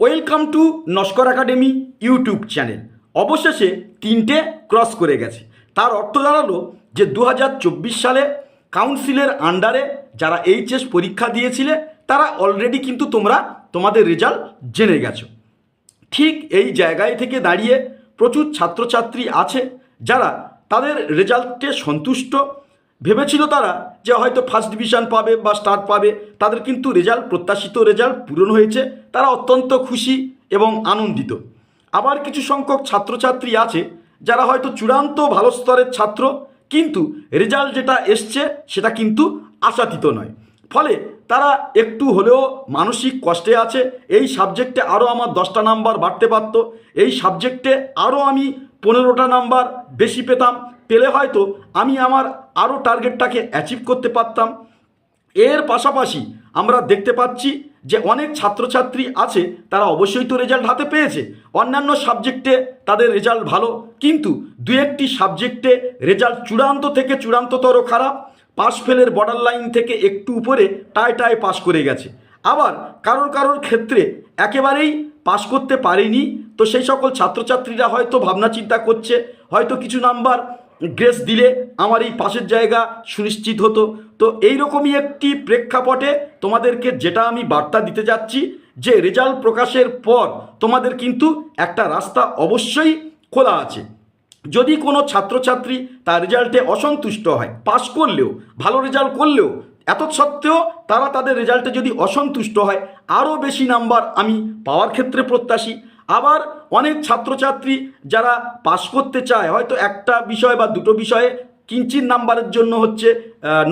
Welcome to Naskar academy YouTube channel অবশেষে তিনটে cross করে গেছে। তার অর্থ দাঁড়াল যে দু হাজার চব্বিশ সালে কাউন্সিলের আন্ডারে যারা এইচএস পরীক্ষা দিয়েছিলে, তারা অলরেডি কিন্তু তোমরা তোমাদের রেজাল্ট জেনে গেছো। ঠিক এই জায়গায় থেকে দাঁড়িয়ে প্রচুর ছাত্রছাত্রী আছে যারা তাদের রেজাল্টে সন্তুষ্ট ভেবেছিল তারা যে হয়তো ফার্স্ট ডিভিশন পাবে বা স্টার পাবে। তাদের কিন্তু রেজাল্ট প্রত্যাশিত রেজাল্ট পূরণ হয়েছে। তারা অত্যন্ত খুশি এবং আনন্দিত। আবার কিছু সংখ্যক ছাত্রছাত্রী আছে, যারা হয়তো চূড়ান্ত ভালো স্তরের ছাত্র, কিন্তু রেজাল্ট যেটা এসছে, সেটা কিন্তু আশাতীত নয়। ফলে তারা একটু হলেও মানসিক কষ্টে আছে। এই সাবজেক্টে আরও আমার দশটা নাম্বার বাড়তে পারত। এই সাবজেক্টে আরও আমি পনেরোটা নাম্বার বেশি পেতাম। পেলে হয়তো আমি আমার আরও টার্গেটটাকে অ্যাচিভ করতে পারতাম। এর পাশাপাশি আমরা দেখতে পাচ্ছি যে অনেক ছাত্রছাত্রী আছে, তারা অবশ্যই তো রেজাল্ট হাতে পেয়েছে। অন্যান্য সাবজেক্টে তাদের রেজাল্ট ভালো, কিন্তু দু একটি সাবজেক্টে রেজাল্ট চূড়ান্ত থেকে চূড়ান্ততর খারাপ পাস ফেলের বর্ডার লাইন থেকে একটু উপরে টায় টায় পাস করে গেছে। আবার কারোর কারোর ক্ষেত্রে একেবারেই পাস করতে পারেনি, তো সেই সকল ছাত্রছাত্রীরা হয়তো ভাবনা চিন্তা করছে, হয়তো কিছু নাম্বার গ্রেস দিলে আমার এই পাশের জায়গা সুনিশ্চিত হতো। তো এইরকমই একটি প্রেক্ষাপটে তোমাদেরকে যেটা আমি বার্তা দিতে যাচ্ছি, যে রেজাল্ট প্রকাশের পর তোমাদের কিন্তু একটা রাস্তা অবশ্যই খোলা আছে। যদি কোনো ছাত্রছাত্রী তার রেজাল্টে অসন্তুষ্ট হয় পাস করলেও, ভালো রেজাল্ট করলেও, এত সত্ত্বেও তারা তাদের রেজাল্টে যদি অসন্তুষ্ট হয়, আরও বেশি নাম্বার আমি পাওয়ার ক্ষেত্রে প্রত্যাশী। আবার অনেক ছাত্রছাত্রী যারা পাস করতে চায়, হয়তো একটা বিষয় বা দুটো বিষয়ে কিঞ্চিত নাম্বারের জন্য হচ্ছে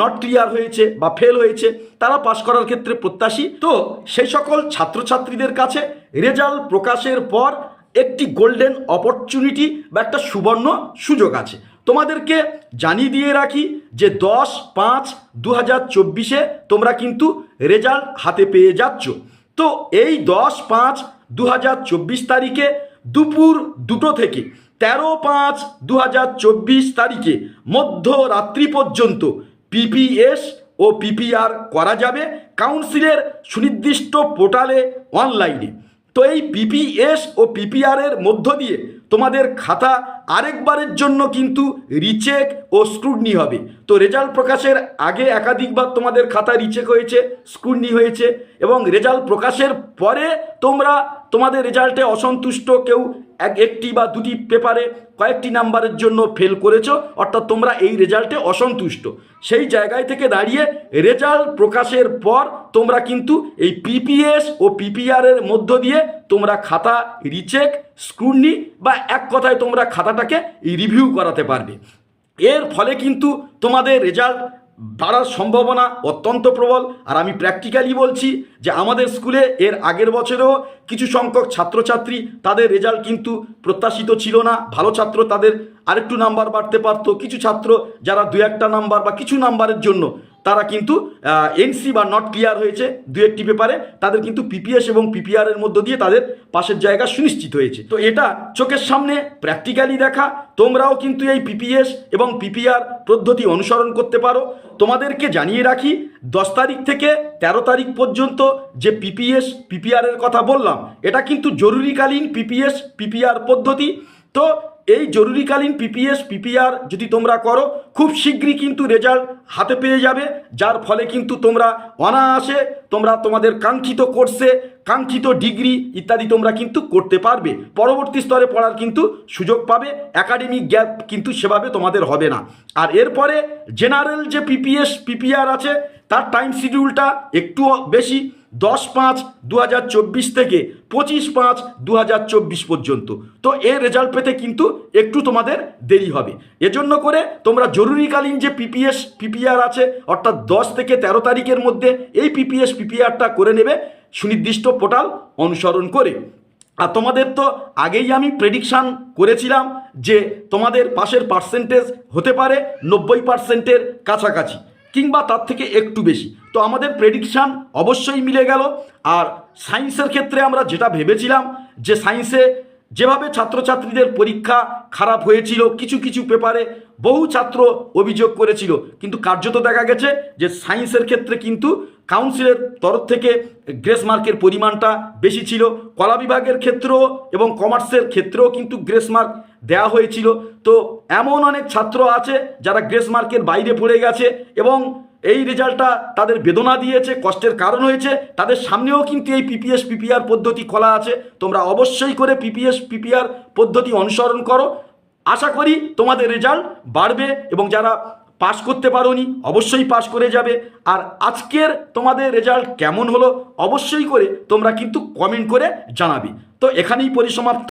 নট ক্লিয়ার হয়েছে বা ফেল হয়েছে, তারা পাশ করার ক্ষেত্রে প্রত্যাশী। তো সেই সকল ছাত্রছাত্রীদের কাছে রেজাল্ট প্রকাশের পর একটি গোল্ডেন অপরচুনিটি বা একটা সুবর্ণ সুযোগ আছে। তোমাদেরকে জানিয়ে দিয়ে রাখি যে দশ পাঁচ দু হাজার চব্বিশে তোমরা কিন্তু রেজাল্ট হাতে পেয়ে যাচ্ছ। তো এই দশ পাঁচ দু হাজার চব্বিশ তারিখে দুপুর দুটো থেকে তেরো পাঁচ দু তারিখে মধ্যরাত্রি পর্যন্ত পিপিএস ও পিপিআর করা যাবে কাউন্সিলের সুনির্দিষ্ট পোর্টালে অনলাইনে। তো এই পিপিএস ও পিপিআরের মধ্য দিয়ে তোমাদের খাতা আরেকবারের জন্য কিন্তু রিচেক ও স্ক্রুটনি হবে। তো রেজাল্ট প্রকাশের আগে একাধিকবার তোমাদের খাতা রিচেক হয়েছে স্ক্রুটনি হয়েছে এবং রেজাল্ট প্রকাশের পরে তোমরা তোমাদের রেজাল্টে অসন্তুষ্ট কেউ এক, একটি বা দুটি পেপারে কয়েকটি নাম্বারের জন্য ফেল করেছ, অর্থাৎ তোমরা এই রেজাল্টে অসন্তুষ্ট। সেই জায়গায় থেকে দাঁড়িয়ে রেজাল্ট প্রকাশের পর তোমরা কিন্তু এই পিপিএস ও পিপিআরের মধ্য দিয়ে তোমরা খাতা রিচেক স্ক্রুটনি বা এক কথায় তোমরা খাতাটাকে রিভিউ করাতে পারবে। এর ফলে কিন্তু তোমাদের রেজাল্ট বাড়ার সম্ভাবনা অত্যন্ত প্রবল। আর আমি প্র্যাকটিক্যালি বলছি যে আমাদের স্কুলে এর আগের বছরেও কিছু সংখ্যক ছাত্রছাত্রী তাদের রেজাল্ট কিন্তু প্রত্যাশিত ছিল না। ভালো ছাত্র তাদের আরেকটু নাম্বার বাড়তে পারতো। কিছু ছাত্র যারা দু একটা নাম্বার বা কিছু নাম্বারের জন্য তারা কিন্তু এনসি বা নট ক্লিয়ার হয়েছে দু একটি পেপারে। তাদের কিন্তু পিপিএস এবং পিপিআর এর মধ্য দিয়ে তাদের পাশের জায়গা সুনিশ্চিত হয়েছে। তো এটা চোখের সামনে প্র্যাকটিক্যালি দেখা। তোমরাও কিন্তু এই পিপিএস এবং পিপিআর পদ্ধতি অনুসরণ করতে পারো। তোমাদেরকে জানিয়ে রাখি, দশ তারিখ থেকে তেরো তারিখ পর্যন্ত যে পিপিএস পিপিআর এর কথা বললাম, এটা কিন্তু জরুরিকালীন পিপিএস পিপিআর পদ্ধতি। তো এই জরুরিকালীন পিপিএস পিপিআর যদি তোমরা করো, খুব শীঘ্রই কিন্তু রেজাল্ট হাতে পেয়ে যাবে, যার ফলে কিন্তু তোমরা অনায়াসে তোমরা তোমাদের কাঙ্ক্ষিত কোর্সে কাঙ্ক্ষিত ডিগ্রি ইত্যাদি তোমরা কিন্তু করতে পারবে। পরবর্তী স্তরে পড়ার কিন্তু সুযোগ পাবে একাডেমিক গ্যাপ কিন্তু সেভাবে তোমাদের হবে না। আর এরপরে জেনারেল যে পিপিএস পিপিআর আছে, তার টাইম শিডিউলটা একটু বেশি দশ পাঁচ দু থেকে পঁচিশ পাঁচ দু পর্যন্ত। তো এর রেজাল্ট পেতে কিন্তু একটু তোমাদের দেরি হবে। এজন্য করে তোমরা জরুরিকালীন যে পিপিএস পিপিআর আছে, অর্থাৎ দশ থেকে তেরো তারিখের মধ্যে এই পিপিএস পিপিআরটা করে নেবে, সুনির্দিষ্ট পোর্টাল অনুসরণ করে। আর তোমাদের তো আগেই আমি প্রেডিকশান করেছিলাম যে তোমাদের পাশের পার্সেন্টেজ হতে পারে নব্বই পার্সেন্টের কাছাকাছি। কিংবা তার থেকে একটু বেশি। তো আমাদের প্রেডিকশান অবশ্যই মিলে গেল। আর সায়েন্সের ক্ষেত্রে আমরা যেটা ভেবেছিলাম, যে সায়েন্সে যেভাবে ছাত্রছাত্রীদের পরীক্ষা খারাপ হয়েছিল, কিছু কিছু পেপারে বহু ছাত্র অভিযোগ করেছিল। কিন্তু কার্যত দেখা গেছে যে সায়েন্সের ক্ষেত্রে কিন্তু কাউন্সিলের তরফ থেকে গ্রেস মার্কের পরিমাণটা বেশি ছিল। কলা বিভাগের ক্ষেত্রেও এবং কমার্সের ক্ষেত্রেও কিন্তু গ্রেস মার্ক দেওয়া হয়েছিল। তো এমন অনেক ছাত্র আছে যারা গ্রেস মার্কের বাইরে পড়ে গেছে এবং এই রেজাল্টটা তাদের বেদনা দিয়েছে, কষ্টের কারণ হয়েছে। তাদের সামনেও কিন্তু এই পিপিএস পিপিআর পদ্ধতি খোলা আছে। তোমরা অবশ্যই করে পিপিএস পিপিআর পদ্ধতি অনুসরণ করো। আশা করি তোমাদের রেজাল্ট বাড়বে এবং যারা পাশ করতে পারোনি অবশ্যই পাশ করে যাবে। আর আজকের তোমাদের রেজাল্ট কেমন হলো অবশ্যই করে তোমরা কিন্তু কমেন্ট করে জানাবে। তো এখানেই পরিসমাপ্ত।